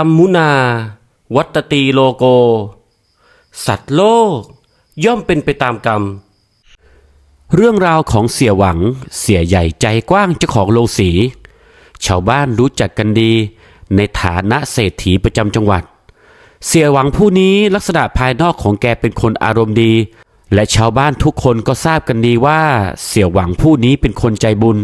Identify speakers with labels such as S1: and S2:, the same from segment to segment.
S1: รมมุนา วัตตีโลโก สัตว์โลก ย่อมเป็นไปตามกรรม เรื่องราวของเสียหวัง เสียใหญ่ใจกว้างเจ้าของโรงสี ชาวบ้านรู้จักกันดี ในฐานะเศรษฐีประจำจังหวัด เสียหวังผู้นี้ลักษณะภายนอกของแกเป็นคนอารมณ์ดี และชาวบ้านทุกคนก็ทราบกันดีว่า เสียหวังผู้นี้เป็นคนใจบุญ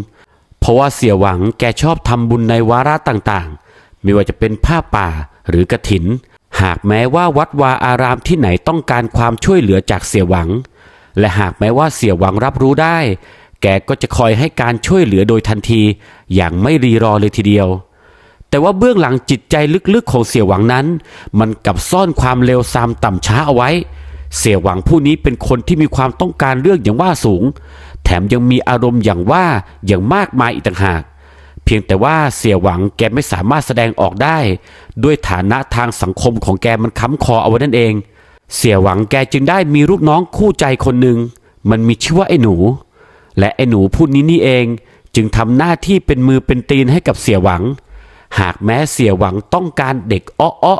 S1: เพราะว่าเสียหวังแกชอบทำบุญในวาระต่างๆ ไม่ว่าจะเป็นผ้าป่าหรือกระถิน หากแม้ว่าวัดวาอารามที่ไหนต้องการความช่วยเหลือจากเสียหวัง และหากแม้ว่าเสียหวังรับรู้ได้ แกก็จะคอยให้การช่วยเหลือโดยทันที อย่างไม่รีรอเลยทีเดียว แต่ว่าเบื้องหลังจิตใจลึกๆของเสี่ยหวังนั้น มันกลับซ่อนความเลวทรามต่ำช้าเอาไว้ เสี่ยหวังผู้นี้เป็นคนที่มีความต้องการเรื่องอย่างว่าสูง แถมยังมีอารมณ์อย่างว่าอย่างมากมายอีกต่างหาก เพียงแต่ว่าเสียหวังแกไม่สามารถแสดงออกได้ ด้วยฐานะทางสังคมของแกมันค้ำคอเอาไว้นั่นเอง เสียหวังแกจึงได้มีลูกน้องคู่ใจคนหนึ่งมันมีชื่อว่าไอ้หนู และไอ้หนูผู้นี้นี่เอง จึงทำหน้าที่เป็นมือเป็นตีนให้กับเสียหวัง หากแม้เสียหวังต้องการเด็กอ้อ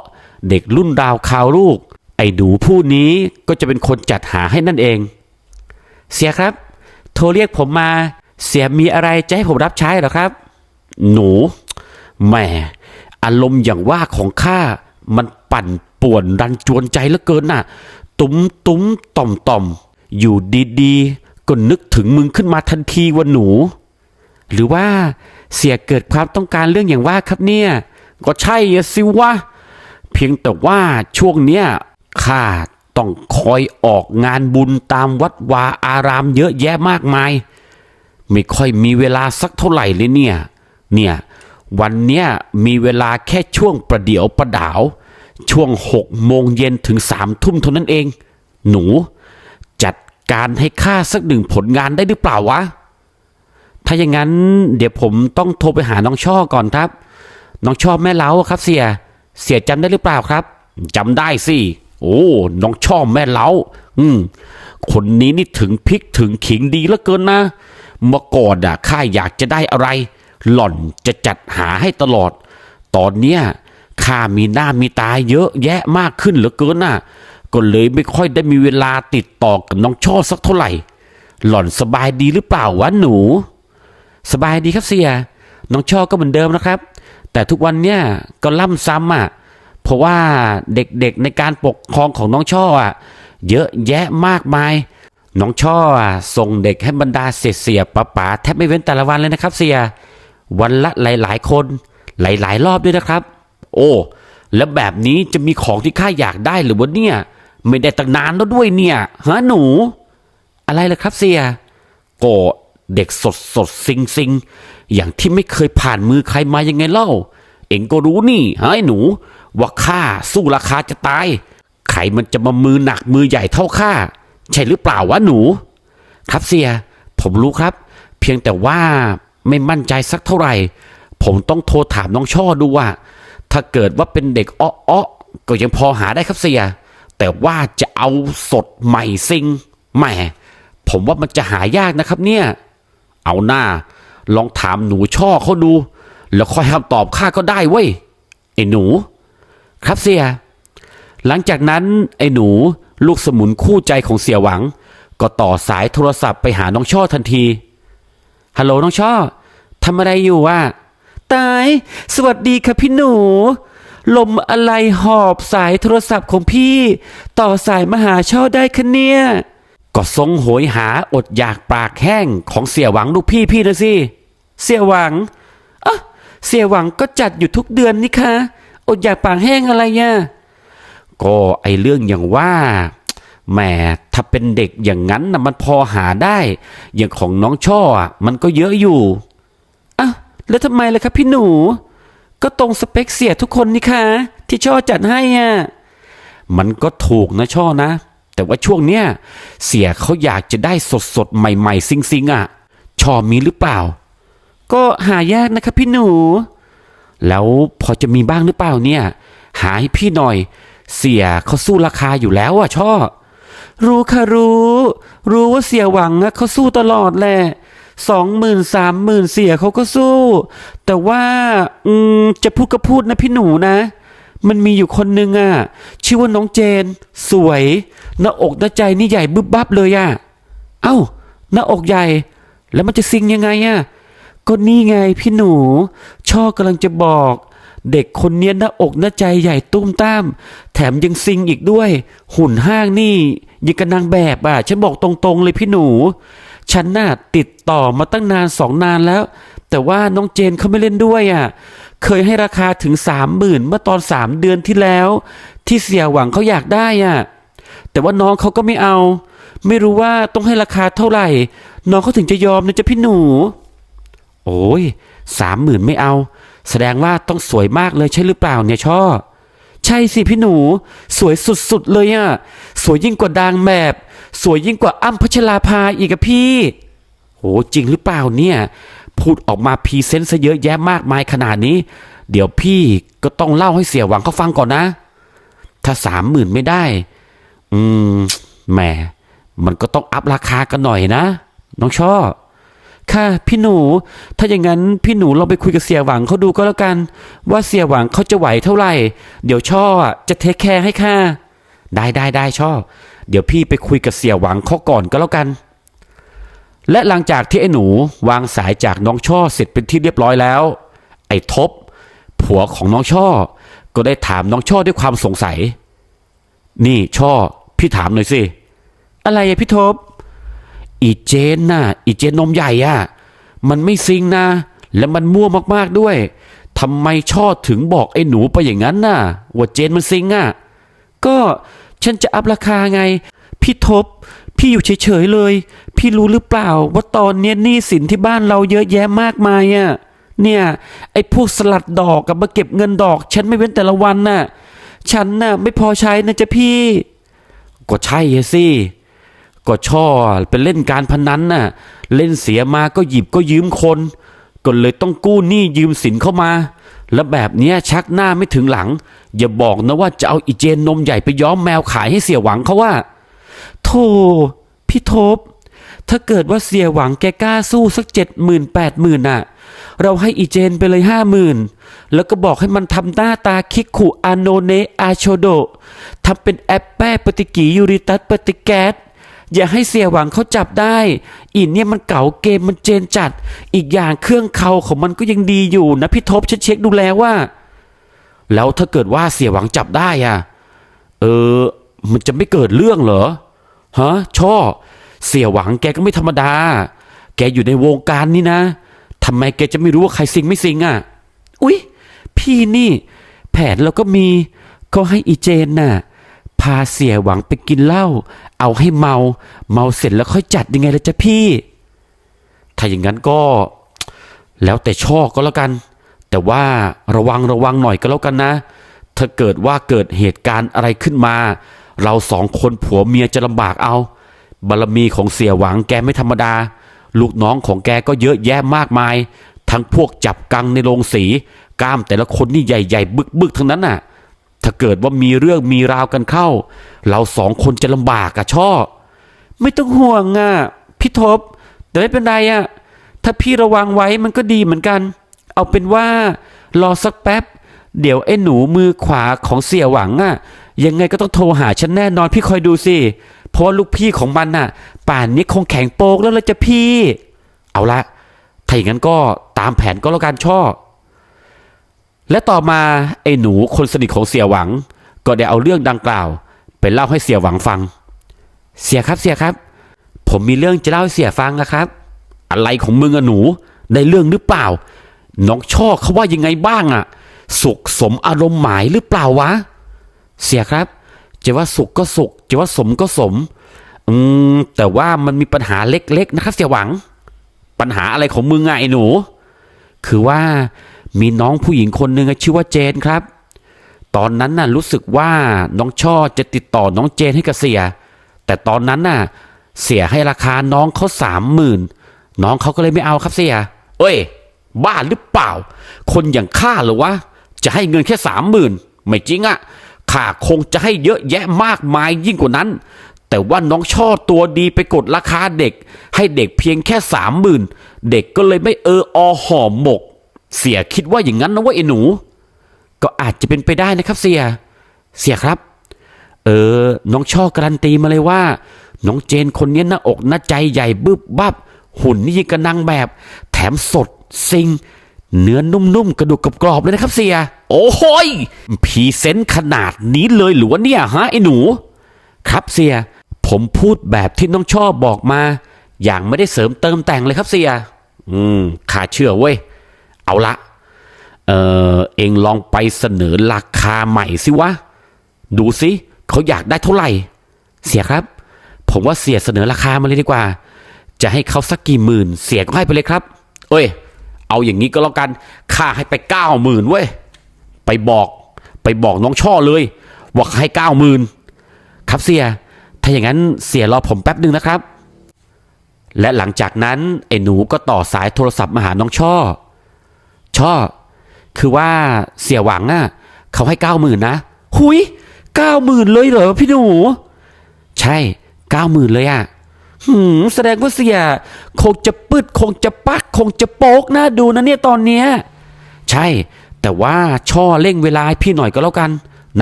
S1: เด็กรุ่นราวคราวลูก ไอ้หนูผู้นี้ก็จะเป็นคนจัดหาให้นั่นเอง เสียครับ โทรเรียกผมมา เสียมีอะไรจะให้ผมรับใช้หรอครับ หนูแหมอารมณ์อย่างว่าของข้ามันปั่นป่วนรันจวนใจเหลือเกินน่ะ ตุ้มตุ้มต่อมต่อมอยู่ดีๆก็นึกถึงมึงขึ้นมาทันทีว่าหนู หรือว่าเสียเกิดความต้องการเรื่องอย่างว่าครับเนี่ย ก็ใช่สิวะเพียงแต่ว่าช่วงเนี้ยข้าต้องคอยออกงานบุญตามวัดวาอารามเยอะแยะมากมาย ไม่ค่อยมีเวลาสักเท่าไหร่เลยเนี่ย เนี่ยวันเนี้ยมีเวลาแค่ช่วงประเดี๋ยวประดาว ช่วงหกโมงเย็นถึงสามทุ่มเท่านั้นเอง หนู จัดการให้ข้าสักหนึ่งผลงานได้หรือเปล่าวะ ถ้าอย่างนั้นเดี๋ยวผมต้องโทรไปหาน้องช่อก่อนครับ น้องช่อแม่เล้าครับเสีย เสียจำได้หรือเปล่าครับจำได้สิ โอ้ น้องช่อแม่เล้า อืม คนนี้นี่ถึงพริกถึงขิงดีเหลือเกินนะ เมื่อก่อนอะข้าอยากจะได้อะไร หล่อนจะจัดหาให้ตลอด ตอนเนี้ยข้ามีหน้ามีตาเยอะแยะมากขึ้นเหลือเกินน่ะ ก็เลยไม่ค่อยได้มีเวลาติดต่อกับน้องช่อสักเท่าไหร่ หล่อนสบายดีหรือเปล่าวะหนู สบายดีครับเสีย น้องช่อก็เหมือนเดิมนะครับ แต่ทุกวันเนี่ยก็ล่ำซ้ำอะ เพราะว่าเด็กๆในการปกครองของน้องช่ออะ เยอะแยะมากมาย น้องช่อส่งเด็กให้บรรดาเสียเสียป๋าป๋าแทบไม่เว้นแต่ละวันเลยนะครับเสีย วันละหลายๆ คน หลายๆ รอบด้วยนะครับ โอ้ แล้วแบบนี้จะมีของที่ข้าอยากได้หรือวะเนี่ย ไม่ได้ตั้งนานแล้วด้วยเนี่ยฮะหนู อะไรล่ะครับเสียก็เด็กสดสดซิงซิงอย่างที่ไม่เคยผ่านมือใครมายังไงเล่า เอ็งก็รู้นี่เฮะไอ้หนู ว่าข้าสู้ราคาจะตายใครมันจะมามือหนักมือใหญ่เท่าข้าใช่หรือเปล่าวะหนู ครับเสีย ผมรู้ครับ เพียงแต่ว่า ไม่มั่นใจสักเท่าไหร่ ผมต้องโทรถามน้องช่อดูว่า ถ้าเกิดว่าเป็นเด็กอ้อๆก็ยังพอหาได้ครับเสีย แต่ว่าจะเอาสดใหม่ซิงแหมผมว่ามันจะหายากนะครับเนี่ย เอาหน้า ลองถามหนูช่อเขาดู แล้วค่อยคำตอบข้าก็ได้เว้ยไอ้หนู ครับเสีย หลังจากนั้นไอ้หนู ลูกสมุนคู่ใจของเสียหวัง ก็ต่อสายโทรศัพท์ไปหาน้องช่อทันที ฮัลโหลน้องช่อทำอะไรอยู่วะตาย สวัสดีครับพี่หนู ลมอะไรหอบสายโทรศัพท์ของพี่ ต่อสายมาหาช่อได้คะเนี่ย ก็ทรงโหยหาอดอยากปากแห้งของเสียหวังลูกพี่พี่นะสิ เสียหวังอะเสียหวังก็จัดอยู่ทุกเดือนนี่คะ อดอยากปากแห้งอะไรเนี่ยก็ไอเรื่องอย่างว่า แหมถ้าเป็นเด็กอย่างนั้นนะมันพอหาได้ อย่างของน้องช่ออะมันก็เยอะอยู่อะแล้วทำไมล่ะครับพี่หนู ก็ตรงสเปคเสียทุกคนนี่คะที่ช่อจัดให้อะมันก็ถูกนะช่อนะ แต่ว่าช่วงเนี้ยเสียเขาอยากจะได้สดสดใหม่ๆซิงซิงๆอะช่อมีหรือเปล่า ก็หายากนะครับพี่หนู แล้วพอจะมีบ้างหรือเปล่าเนี่ย หาให้พี่หน่อย เสียเขาสู้ราคาอยู่แล้วอะช่อ รู้ค่ะรู้ รู้ว่าเสียหวังอะเขาสู้ตลอดแหละสองหมื่นสามหมื่นเสียเขาก็สู้ แต่ว่าอืมจะพูดก็พูดนะพี่หนูนะ มันมีอยู่คนนึงอะชื่อว่าน้องเจน สวยหน้าอกหน้าใจนี่ใหญ่บึบบับเลยอะเอ้าหน้าอกใหญ่ แล้วมันจะซิงยังไงอะก็นี่ไงพี่หนู ช่อกำลังจะบอก เด็กคนเนี้ยหน้าอกหน้าใจใหญ่ตุ้มตาม แถมยังซิงอีกด้วย หุ่นห้างนี่ยังกับนางแบบอะ ฉันบอกตรงๆเลยพี่หนู ฉันน่ะติดต่อมาตั้งนานสองนานแล้ว แต่ว่าน้องเจนเขาไม่เล่นด้วยอะ เคยให้ราคาถึงสามหมื่นเมื่อตอนสามเดือนที่แล้ว ที่เสียหวังเขาอยากได้อะ แต่ว่าน้องเขาก็ไม่เอา ไม่รู้ว่าต้องให้ราคาเท่าไหร่ น้องเขาถึงจะยอมนะจ๊ะพี่หนู โอ้ยสามหมื่นไม่เอา แสดงว่าต้องสวยมากเลยใช่หรือเปล่าเนี่ยช่อ ใช่สิพี่หนู สวยสุดๆเลยอะสวยยิ่งกว่าดางแบบสวยยิ่งกว่าอ้ำพัชราภาอีกอะพี่โหจริงหรือเปล่าเนี่ยพูดออกมาพรีเซนต์ซะเยอะแยะมากมายขนาดนี้ เดี๋ยวพี่ก็ต้องเล่าให้เสียหวังเขาฟังก่อนนะ ถ้าสามหมื่นไม่ได้ อืมแหมมันก็ต้องอัพราคากันหน่อยนะ น้องช่อ ค่ะพี่หนู ถ้าอย่างนั้นพี่หนูลองไปคุยกับเสียหวังเขาดูก็แล้วกัน ว่าเสียหวังเขาจะไหวเท่าไหร่ เดี๋ยวช่อจะเทคแคร์ให้ค่ะ ได้ได้ได้ช่อ เดี๋ยวพี่ไปคุยกับเสียหวังเขาก่อนก็แล้วกัน และหลังจากที่ไอ้หนูวางสายจากน้องช่อเสร็จเป็นที่เรียบร้อยแล้ว ไอ้ทบ ผัวของน้องช่อ ก็ได้ถามน้องช่อด้วยความสงสัย นี่ช่อ พี่ถามหน่อยสิ อะไรอะพี่ทบ อีเจนน่ะ อีเจนนมใหญ่อะมันไม่ซิงนะ และมันมั่วมากๆด้วยทำไมชอดถึงบอกไอ้หนูไปอย่างนั้นน่ะ ว่าเจนมันซิงอะก็ฉันจะอัพราคาไง พี่ทบ พี่อยู่เฉยๆเลย พี่รู้หรือเปล่า ว่าตอนเนี้ยหนี้สินที่บ้านเราเยอะแยะมากมายอะเนี่ย ไอ้พวกสลัดดอกกับมาเก็บเงินดอก ฉันไม่เว้นแต่ละวันน่ะ ฉันน่ะไม่พอใช้นะจ๊ะพี่ ก็ใช่สิ ก็ช่อเป็นเล่นการพนันน่ะ เล่นเสียมาก็หยิบก็ยืมคน ก็เลยต้องกู้หนี้ยืมสินเข้ามา แล้วแบบเนี้ยชักหน้าไม่ถึงหลัง อย่าบอกนะว่าจะเอาอีเจนนมใหญ่ไปย้อมแมวขายให้เสียหวังเขาว่าโธ่พี่ทบ ถ้าเกิดว่าเสียหวังแกกล้าสู้สักเจ็ดหมื่นแปดหมื่นน่ะ เราให้อีเจนไปเลยห้าหมื่นแล้วก็บอกให้มันทำหน้าตาคิกขุอาโนเนอาโชโดทำเป็นแอปแป้ปฏิกิยูริตัสปฏิแกส อย่าให้เสียหวังเขาจับได้ อินเนี่ยมันเก่าเกมมันเจนจัด อีกอย่างเครื่องเขาของมันก็ยังดีอยู่นะพี่ทบฉันเช็คดูแล้วว่า แล้วถ้าเกิดว่าเสียหวังจับได้อะเออ มันจะไม่เกิดเรื่องเหรอฮะช่อ เสียหวังแกก็ไม่ธรรมดา แกอยู่ในวงการนี่นะทำไมแกจะไม่รู้ว่าใครซิงไม่ซิงอะ อุ๊ย พี่นี่ แผนเราก็มี ก็ให้อีเจนน่ะ พาเสียหวังไปกินเหล้า เอาให้เมา เมาเสร็จแล้วค่อยจัดยังไงล่ะจ๊ะพี่ ถ้าอย่างนั้นก็ แล้วแต่ช่อก็แล้วกัน แต่ว่าระวังระวังหน่อยก็แล้วกันนะ ถ้าเกิดว่าเกิดเหตุการณ์อะไรขึ้นมา เราสองคนผัวเมียจะลำบากเอา บารมีของเสียหวังแกไม่ธรรมดา ลูกน้องของแกก็เยอะแยะมากมาย ทั้งพวกจับกังในโรงสี กล้ามแต่ละคนนี่ใหญ่ๆบึกๆทั้งนั้นน่ะ ถ้าเกิดว่ามีเรื่องมีราวกันเข้า เราสองคนจะลำบากอะช่อ ไม่ต้องห่วงอะพี่ทบแต่ไม่เป็นไรอะถ้าพี่ระวังไว้มันก็ดีเหมือนกัน เอาเป็นว่ารอสักแป๊บ เดี๋ยวไอ้หนูมือขวาของเสี่ยหวังอะยังไงก็ต้องโทรหาฉันแน่นอนพี่คอยดูสิ เพราะว่าลูกพี่ของมันน่ะ ป่านนี้คงแข็งโปกแล้วละจะพี่ เอาละ ถ้าอย่างนั้นก็ตามแผนก็แล้วกันช่อ และต่อมาไอ้หนูคนสนิทของเสียหวัง ก็ได้เอาเรื่องดังกล่าว ไปเล่าให้เสียหวังฟัง เสียครับเสียครับ ผมมีเรื่องจะเล่าให้เสียฟังนะครับ อะไรของมึงอะหนูได้เรื่องหรือเปล่า น้องช่อเขาว่ายังไงบ้างอะสุขสมอารมณ์หมายหรือเปล่าวะ เสียครับจะว่าสุขก็สุขจะว่าสมก็สม อืมแต่ว่ามันมีปัญหาเล็กๆนะครับ เสียหวัง ปัญหาอะไรของมึงอะไอ้หนู คือว่า มีน้องผู้หญิงคนหนึ่งชื่อว่าเจนครับ ตอนนั้นน่ะรู้สึกว่าน้องช่อจะติดต่อน้องเจนให้กับเสีย แต่ตอนนั้นน่ะ เสียให้ราคาน้องเขาสามหมื่นน้องเขาก็เลยไม่เอาครับเสีย เอ้ย บ้าหรือเปล่า คนอย่างข้าหรอวะ จะให้เงินแค่สามหมื่นไม่จริงอะข้าคงจะให้เยอะแยะมากมายยิ่งกว่านั้น แต่ว่าน้องช่อตัวดีไปกดราคาเด็ก ให้เด็กเพียงแค่สามหมื่นเด็กก็เลยไม่เอออห่อหมก เสียคิดว่าอย่างนั้นนะว่าไอ้หนู ก็อาจจะเป็นไปได้นะครับเสีย เสียครับ เออ น้องช่อการันตีมาเลยว่า น้องเจนคนนี้หน้าอกหน้าใจใหญ่บึบบับ หุ่นนี่ยิ่งกระนางแบบ แถมสดซิงเนื้อนุ่มๆ กระดูกกรอบๆเลยนะครับเสีย โอ้โหยพรีเซนต์ขนาดนี้เลยหรือวะเนี่ยฮะไอ้หนู ครับเสีย ผมพูดแบบที่น้องชอบบอกมา อย่างไม่ได้เสริมเติมแต่งเลยครับเสีย อืมข้าเชื่อเว้ย เอาละเออเองลองไปเสนอราคาใหม่สิวะ ดูสิเขาอยากได้เท่าไหร่ เสียครับ ผมว่าเสียเสนอราคามาเลยดีกว่า จะให้เขาสักกี่หมื่น เสียก็ให้ไปเลยครับ เอ้ย เอาอย่างนี้ก็แล้วกันค่าให้ไปเก้าหมื่นเว้ยไปบอกไปบอกน้องช่อเลยว่าให้เก้าหมื่นครับเสีย ถ้าอย่างนั้นเสียรอผมแป๊บหนึ่งนะครับ และหลังจากนั้นไอ้หนูก็ต่อสายโทรศัพท์มาหาน้องช่อ ช่อ คือว่าเสียหวังอะ เขาให้เก้าหมื่นนะ หุยเก้าหมื่นเลยเหรอพี่หนู ใช่เก้าหมื่นเลยอะหืมแสดงว่าเสีย คงจะปึดคงจะปัก คงจะโป๊กน่าดูนะเนี่ยตอนเนี้ย ใช่ แต่ว่าช่อเร่งเวลาให้พี่หน่อยก็แล้วกัน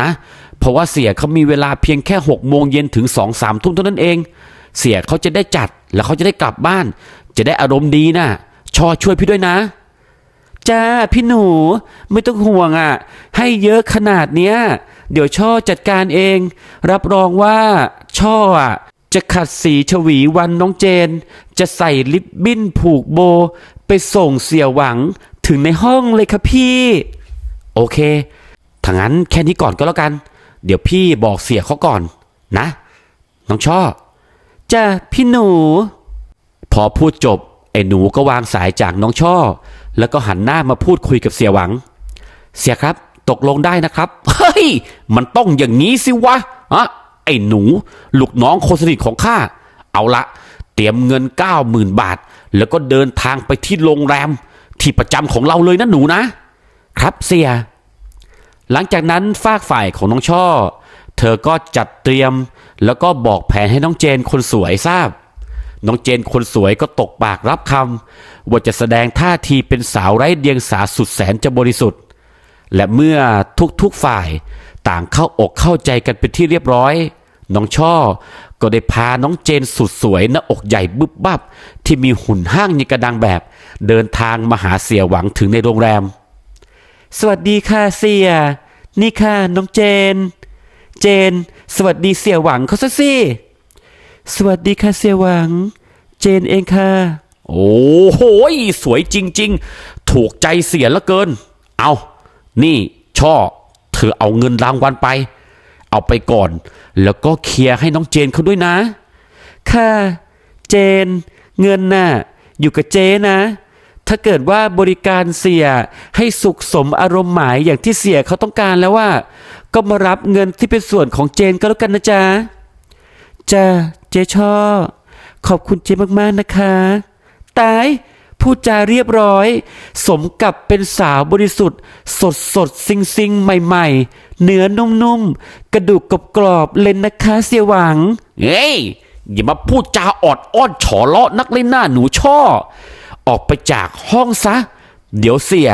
S1: นะ เพราะว่าเสียเขามีเวลาเพียงแค่หกโมงเย็นถึงสองสามทุ่มเท่านั้นเอง เสียเขาจะได้จัดแล้วเขาจะได้กลับบ้าน จะได้อารมณ์ดีนะช่อช่วยพี่ด้วยนะ จ้าพี่หนูไม่ต้องห่วงอะ ให้เยอะขนาดเนี้ย เดี๋ยวช่อจัดการเอง รับรองว่าช่ออะ จะขัดสีฉวีวันน้องเจน จะใส่ลิปบิ้นผูกโบ ไปส่งเสียหวังถึงในห้องเลยครับพี่ โอเคถ้างั้นแค่นี้ก่อนก็แล้วกัน เดี๋ยวพี่บอกเสียเขาก่อนนะ น้องช่อจ้าพี่หนู พอพูดจบไอ้หนูก็วางสายจากน้องช่อ แล้วก็หันหน้ามาพูดคุยกับเสียหวัง เสียครับ ตกลงได้นะครับ เฮ้ย มันต้องอย่างนี้สิวะอะไอ้หนู ลูกน้องคนสนิทของข้า เอาละ เตรียมเงินเก้าหมื่นบาท แล้วก็เดินทางไปที่โรงแรม ที่ประจำของเราเลยนะหนูนะ ครับเสีย หลังจากนั้นฝากฝ่ายของน้องช่อ เธอก็จัดเตรียม แล้วก็บอกแผนให้น้องเจนคนสวยทราบ น้องเจนคนสวยก็ตกปากรับคำว่าจะแสดงท่าทีเป็นสาวไร้เดียงสาสุดแสนจะบริสุทธิ์ และเมื่อทุกๆฝ่ายต่างเข้าอกเข้าใจกันเป็นที่เรียบร้อย น้องช่อก็ได้พาน้องเจนสุดสวยหน้าอกใหญ่บึบบับ ที่มีหุ่นห้างในกระดังแบบ เดินทางมาหาเสียหวังถึงในโรงแรม สวัสดีค่ะเสีย นี่ค่ะน้องเจน เจน สวัสดีเสียหวังเขาซะสิ สวัสดีค่ะเสียหวัง เจนเองค่ะ โอ้โหยสวยจริง ๆ ถูกใจเสียเหลือเกิน เอา นี่ช่อ เธอเอาเงินรางวัลไป เอาไปก่อน แล้วก็เคลียร์ให้น้องเจนเขาด้วยนะ ค่ะ เจน เงินน่ะ อยู่กับเจนะ ถ้าเกิดว่าบริการเสียให้สุขสมอารมณ์หมายอย่างที่เสียเขาต้องการแล้วว่า ก็มารับเงินที่เป็นส่วนของเจนก็แล้วกันนะจ๊ะจ้า เจชอขอบคุณเจมากๆนะคะ ตาย พูดจาเรียบร้อย สมกับเป็นสาวบริสุทธิ์ สดสดซิงซิงๆใหม่ ๆ เนื้อนุ่มๆ กระดูกกรอบๆเลยนะคะเสียหวัง เฮ้ย อย่ามาพูดจาออดอ้อนฉอเลาะนักเล่นหน้าหนูช่อ ออกไปจากห้องซะ เดี๋ยวเสีย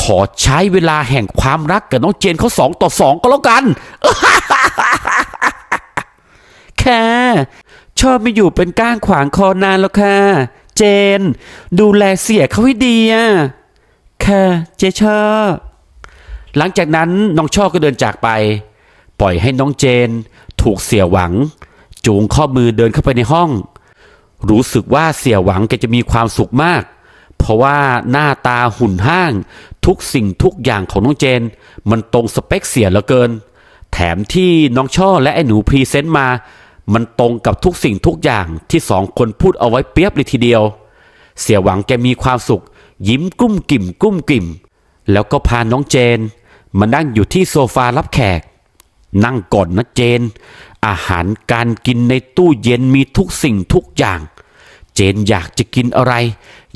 S1: ขอใช้เวลาแห่งความรักกับน้องเจนเขาสองต่อสองก็แล้วกันค่ะ ชอบไม่อยู่เป็นก้างขวางคอนานแล้วค่ะ เจน ดูแลเสียเขาให้ดีอะ ค่ะ เจชอบหลังจากนั้นน้องช่อก็เดินจากไป ปล่อยให้น้องเจน ถูกเสียหวัง จูงข้อมือเดินเข้าไปในห้อง รู้สึกว่าเสียหวังแกจะมีความสุขมาก เพราะว่าหน้าตาหุ่นห้าง ทุกสิ่งทุกอย่างของน้องเจน มันตรงสเปคเสียเหลือเกิน แถมที่น้องช่อและไอ้หนูพรีเซนต์มา มันตรงกับทุกสิ่งทุกอย่างที่สองคนพูดเอาไว้เปรียบเลยทีเดียว เสียหวังแกมีความสุข ยิ้มกุ้มกิ่มกุ้มกิ่ม แล้วก็พาน้องเจน มานั่งอยู่ที่โซฟารับแขก นั่งก่อนนะเจน อาหารการกินในตู้เย็นมีทุกสิ่งทุกอย่าง เจนอยากจะกินอะไร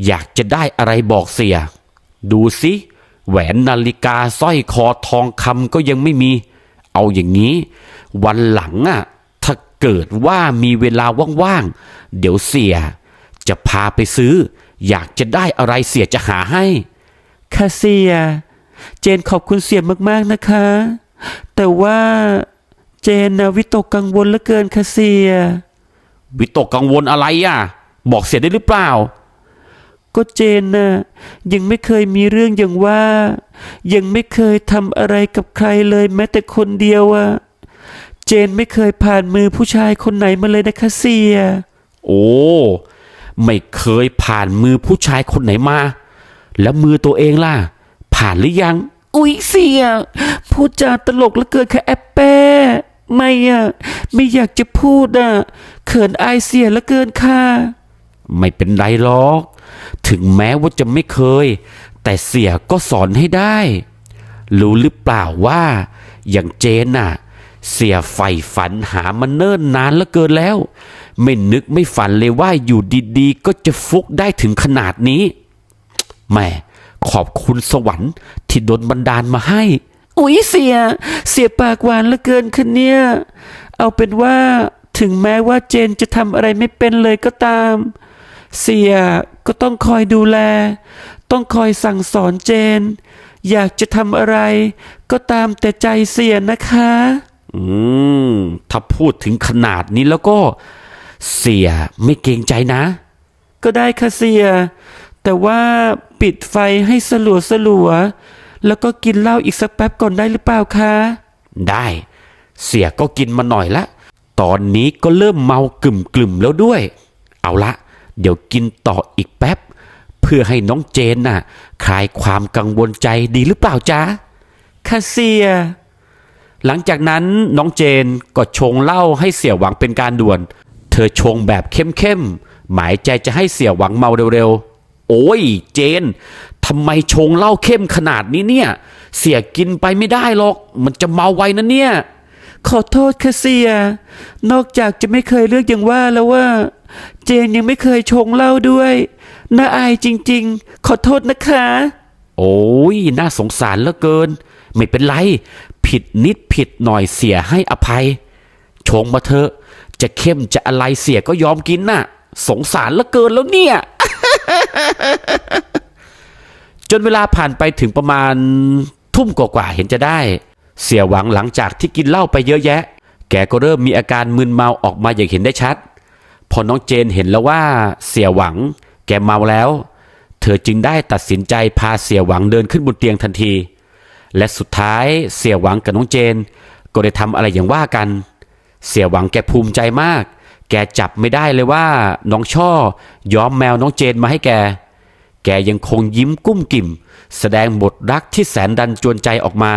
S1: อยากจะได้อะไรบอกเสีย ดูสิแหวนนาฬิกาสร้อยคอทองคำก็ยังไม่มี เอาอย่างนี้ วันหลังอะ เกิดว่ามีเวลาว่างๆ เดี๋ยวเสีย จะพาไปซื้อ อยากจะได้อะไรเสียจะหาให้ค่ะเสีย
S2: เจนขอบคุณเสียมากๆนะคะ แต่ว่าเจนนะวิตกกังวลเหลือเกินค่ะเสีย
S1: วิตกกังวลอะไรอะ บอกเสียได้หรือเปล่า
S2: ก็เจนน่ะยังไม่เคยมีเรื่องอย่างว่า ยังไม่เคยทำอะไรกับใครเลยแม้แต่คนเดียวอะ เจนไม่เคยผ่านมือผู้ชายคนไหนมาเลยนะคะเสีย
S1: โอ้ ไม่เคยผ่านมือผู้ชายคนไหนมา แล้วมือตัวเองล่ะ ผ่านหรือยัง
S2: อุ๊ยเสีย พูดจาตลกเหลือเกินค่ะแอปเป้ไม่อะไม่อยากจะพูดอะเขินอายเสียเหลือเกินค่ะ
S1: ไม่เป็นไรหรอก ถึงแม้ว่าจะไม่เคย แต่เสียก็สอนให้ได้ รู้หรือเปล่าว่า อย่างเจนน่ะ เสียใฝ่ฝันหามันเนิ่นนานเหลือเกินแล้ว ไม่นึกไม่ฝันเลยว่าอยู่ดีๆ ก็จะฟุกได้ถึงขนาดนี้แหม่ขอบคุณสวรรค์ที่โดนบันดาลมาให้
S2: อุ๊ยเสีย เสียปากหวานเหลือเกินค่ะเนี่ย เอาเป็นว่าถึงแม้ว่าเจนจะทำอะไรไม่เป็นเลยก็ตาม เสียก็ต้องคอยดูแล ต้องคอยสั่งสอนเจน อยากจะทำอะไร ก็ตามแต่ใจเสียนะคะ
S1: อืม ถ้าพูดถึงขนาดนี้แล้วก็เสียไม่เกรงใจนะ
S2: ก็ได้ค่ะเสีย แต่ว่าปิดไฟให้สลัวสลัว แล้วก็กินเหล้าอีกสักแป๊บก่อนได้หรือเปล่าคะ
S1: ได้ เสียก็กินมาหน่อยละ ตอนนี้ก็เริ่มเมากลุ่มกลุ่มๆแล้วด้วย เอาละ เดี๋ยวกินต่ออีกแป๊บ เพื่อให้น้องเจนน่ะ คลายความกังวลใจดีหรือเปล่าจ๊ะ
S2: ค่ะเสีย
S1: หลังจากนั้นน้องเจนก็ชงเหล้าให้เสี่ยหวังเป็นการด่วน เธอชงแบบเข้มๆ หมายใจจะให้เสี่ยหวังเมาเร็วๆ โอ้ยเจนทำไมชงเหล้าเข้มขนาดนี้เนี่ย เสี่ยกินไปไม่ได้หรอก มันจะเมาไวนะเนี่ย
S2: ขอโทษค่ะเสีย นอกจากจะไม่เคยเลือกอย่างว่าแล้วว่า เจนยังไม่เคยชงเหล้าด้วยน่าอายจริง ๆ ขอโทษนะคะ
S1: โอ้ยน่าสงสารเหลือเกิน ไม่เป็นไร ผิดนิดผิดหน่อยเสียให้อภัย ชงมาเถอะ จะเข้มจะอะไรเสียก็ยอมกินน่ะ สงสารเหลือเกินแล้วเนี่ย จนเวลาผ่านไปถึงประมาณทุ่มกว่าๆเห็นจะได้ เสียหวังหลังจากที่กินเหล้าไปเยอะแยะ แกก็เริ่มมีอาการมึนเมาออกมาอย่างเห็นได้ชัด พอน้องเจนเห็นแล้วว่าเสียหวัง แกเมาแล้ว เธอจึงได้ตัดสินใจพาเสียหวังเดินขึ้นบนเตียงทันที และสุดท้ายเสียหวังกับน้องเจน ก็ได้ทำอะไรอย่างว่ากัน เสียหวังแกภูมิใจมาก แกจับไม่ได้เลยว่า น้องช่อย้อมแมวน้องเจนมาให้แก แกยังคงยิ้มกุ้มกิ่ม แสดงบทรักที่แสนดันจวนใจออกมา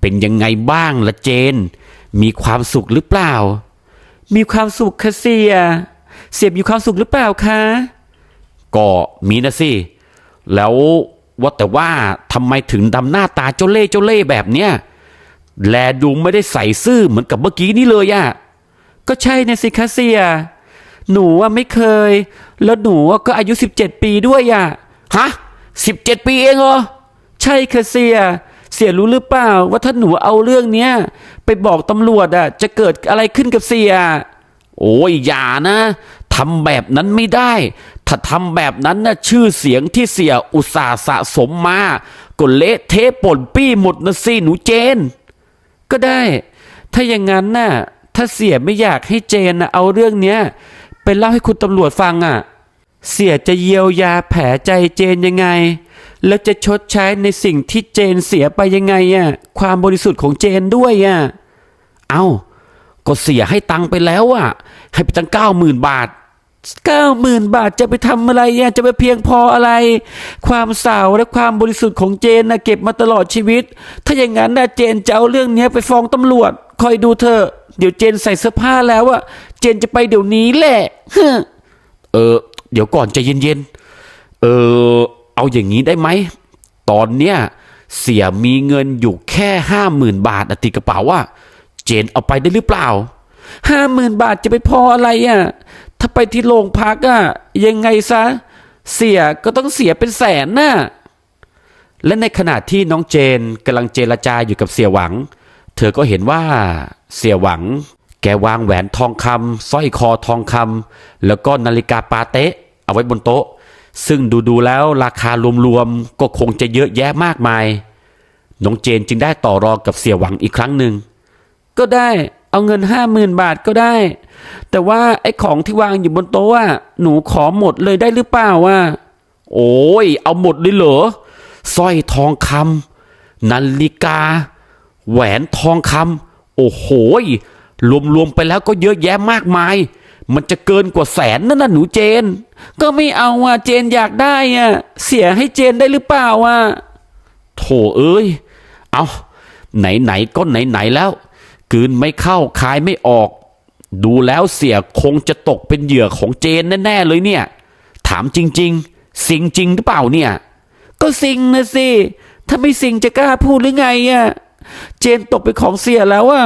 S1: เป็นยังไงบ้างละเจน มีความสุขหรือเปล่า
S2: มีความสุขค่ะเสีย เสียมีความสุขหรือเปล่าคะ
S1: ก็มีนะสิแล้ว ว่าแต่ว่าทำไมถึงดำหน้าตาเจ้าเล่เจ้าเล่แบบเนี้ยแลดูไม่ได้ใส่ซื่อเหมือนกับเมื่อกี้นี้เลยอะ
S2: ก็ใช่นะสิคะเสียหนูว่าไม่เคย แล้วหนูก็อายุ 17 ปีด้วยอะ
S1: ฮะสิบเจ็ดปีเองเหรอ
S2: ใช่ค่ะเสียเสียรู้หรือเปล่า ว่าถ้าหนูเอาเรื่องเนี้ยไปบอกตำรวจอะจะเกิดอะไรขึ้นกับเสีย
S1: โอ้ยอย่านะ ทำแบบนั้นไม่ได้ ถ้าทำแบบนั้นนะชื่อเสียงที่เสียอุตสาห์สะสมมาก็เละเทะป่นปี้หมดนะสิหนูเจน
S2: ก็ได้ ถ้าอย่างนั้นน่ะถ้าเสียไม่อยากให้เจนน่ะเอาเรื่องเนี้ยไปเล่าให้คุณตำรวจฟังอะ เสียจะเยียวยาแผลใจเจนยังไง แล้วจะชดใช้ในสิ่งที่เจนเสียไปยังไงอะความบริสุทธิ์ของเจนด้วยอะ
S1: เอ้าก็เสียให้ตังค์ไปแล้วอะ ให้ไปตั้งเก้าหมื่นบาท
S2: เก้าหมื่นบาทจะไปทำอะไรอะจะไปเพียงพออะไร ความสาวและความบริสุทธิ์ของเจนนะเก็บมาตลอดชีวิต ถ้าอย่างนั้นนะเจนจะเอาเรื่องเนี้ยไปฟ้องตำรวจ คอยดูเถอะเดี๋ยวเจนใส่เสื้อผ้าแล้วอะเจนจะไปเดี๋ยวนี้แหละฮึม
S1: เออ เดี๋ยวก่อนใจเย็นๆเออ เอาอย่างนี้ได้ไหม ตอนเนี้ยเสียมีเงินอยู่แค่ห้าหมื่นบาทอะติดกระเป๋าอะเจนเอาไปได้หรือเปล่า
S2: ห้าหมื่นบาทจะไปพออะไรอะ ถ้าไปที่โรงพักอะยังไงซะ เสียก็ต้องเสียเป็นแสนน่ะ
S1: และในขณะที่น้องเจนกำลังเจรจาอยู่กับเสียหวัง เธอก็เห็นว่าเสียหวัง แกวางแหวนทองคำสร้อยคอทองคำแล้วก็นาฬิกาปาเตะ เอาไว้บนโต๊ะ ซึ่งดูๆแล้วราคารวมๆก็คงจะเยอะแยะมากมาย น้องเจนจึงได้ต่อรองกับเสียหวังอีกครั้งหนึ่ง
S2: ก็ได้ เอาเงินห้าหมื่นบาทก็ได้ แต่ว่าไอ้ของที่วางอยู่บนโต๊ะอะหนูขอหมดเลยได้หรือเปล่าวะ
S1: โอ้ย เอาหมดเลยเหรอสร้อยทองคำนาฬิกา แหวนทองคำโอ้โหยรวมๆไปแล้วก็เยอะแยะมากมาย มันจะเกินกว่าแสนนั่นน่ะหนูเจน
S2: ก็ไม่เอาอะเจนอยากได้อะ เสียให้เจนได้หรือเปล่าวะ
S1: โถเอ้ย เอาไหนๆก็ไหนๆแล้ว กืนไม่เข้าคายไม่ออก ดูแล้วเสียคงจะตกเป็นเหยื่อของเจนแน่ ๆ เลยเนี่ย ถามจริง ๆ สิงจริงหรือเปล่าเนี่ย
S2: ก็สิงนะสิถ้าไม่สิงจะกล้าพูดหรือไงอะเจนตกเป็นของเสียแล้วอะ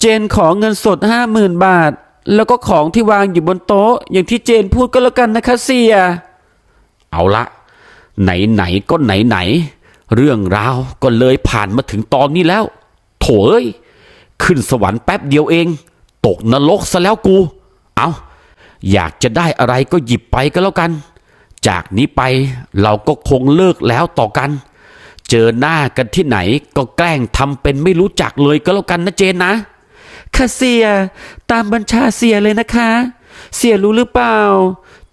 S2: เจนขอเงินสดห้าหมื่นบาท แล้วก็ของที่วางอยู่บนโต๊ะ อย่างที่เจนพูดก็แล้วกันนะคะเสีย
S1: เอาละ ไหนๆก็ไหนๆเรื่องราวก็เลยผ่านมาถึงตอนนี้แล้ว โถเอ้ย ขึ้นสวรรค์แป๊บเดียวเอง ตกนรกซะแล้วกู เอาอยากจะได้อะไรก็หยิบไปก็แล้วกัน จากนี้ไปเราก็คงเลิกแล้วต่อกัน เจอหน้ากันที่ไหนก็แกล้งทำเป็นไม่รู้จักเลยก็แล้วกันนะเจนนะ
S2: ค่ะเสีย ตามบัญชาเสียเลยนะคะ เสียรู้หรือเปล่า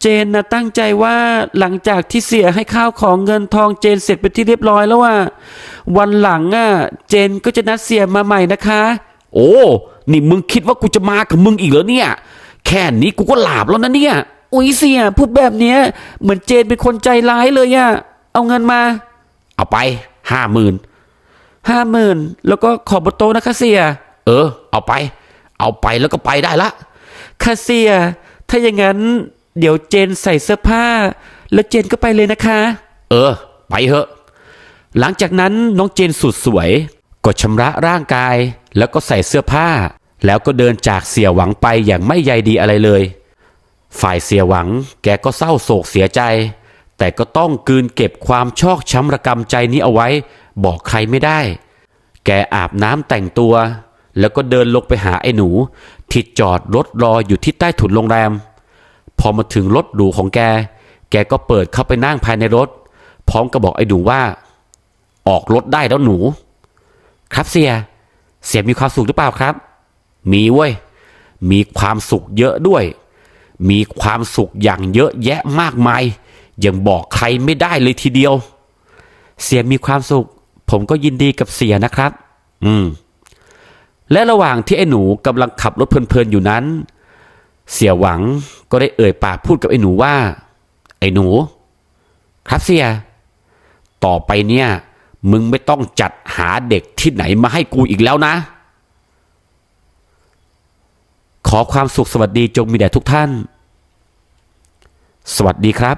S2: เจนนะตั้งใจว่าหลังจากที่เสียให้ข้าวของเงินทองเจนเสร็จเป็นที่เรียบร้อยแล้วว่าวันหลังอะเจนก็จะนัดเสียมาใหม่นะคะ
S1: โอ้ นี่มึงคิดว่ากูจะมากับมึงอีกเหรอเนี่ย แค่นี้กูก็หลาบแล้วนะเนี่ย
S2: อุ้ยเสียพูดแบบเนี้ย เหมือนเจนเป็นคนใจร้ายเลยอะเอาเงินมา
S1: เอาไปห้าหมื่น
S2: ห้าหมื่นแล้วก็ขอบนโต๊ะนะคะเสีย
S1: เออ เอาไป เอาไปแล้วก็ไปได้ละ
S2: ค่ะเสีย ถ้าอย่างนั้นเดี๋ยวเจนใส่เสื้อผ้า แล้วเจนก็ไปเลยนะคะ
S1: เออ ไปเถอะ หลังจากนั้นน้องเจนสุดสวย ก็ชำระร่างกาย แล้วก็ใส่เสื้อผ้า แล้วก็เดินจากเสียหวังไปอย่างไม่ใยดีอะไรเลย ฝ่ายเสียหวังแกก็เศร้าโศกเสียใจ แต่ก็ต้องกืนเก็บความชอกช้ำระกำใจนี้เอาไว้ บอกใครไม่ได้ แกอาบน้ำแต่งตัว แล้วก็เดินลงไปหาไอ้หนู ที่จอดรถรออยู่ที่ใต้ถุนโรงแรม พอมาถึงรถหรูของแก แกก็เปิดเข้าไปนั่งภายในรถ พร้อมกับบอกไอ้หนูว่า ออกรถได้แล้วหนู ครับเสีย เสียมีความสุขหรือเปล่าครับ มีเว้ย มีความสุขเยอะด้วย มีความสุขอย่างเยอะแยะมากมาย ยังบอกใครไม่ได้เลยทีเดียว เสียมีความสุข ผมก็ยินดีกับเสียนะครับ อืม และระหว่างที่ไอ้หนูกำลังขับรถเพลินๆอยู่นั้น เสียหวังก็ได้เอ่ยปากพูดกับไอ้หนูว่า ไอ้หนู ครับเสีย ต่อไปเนี่ย มึงไม่ต้องจัดหาเด็กที่ไหนมาให้กูอีกแล้วนะ ขอความสุขสวัสดีจงมีแด่ทุกท่าน สวัสดีครับ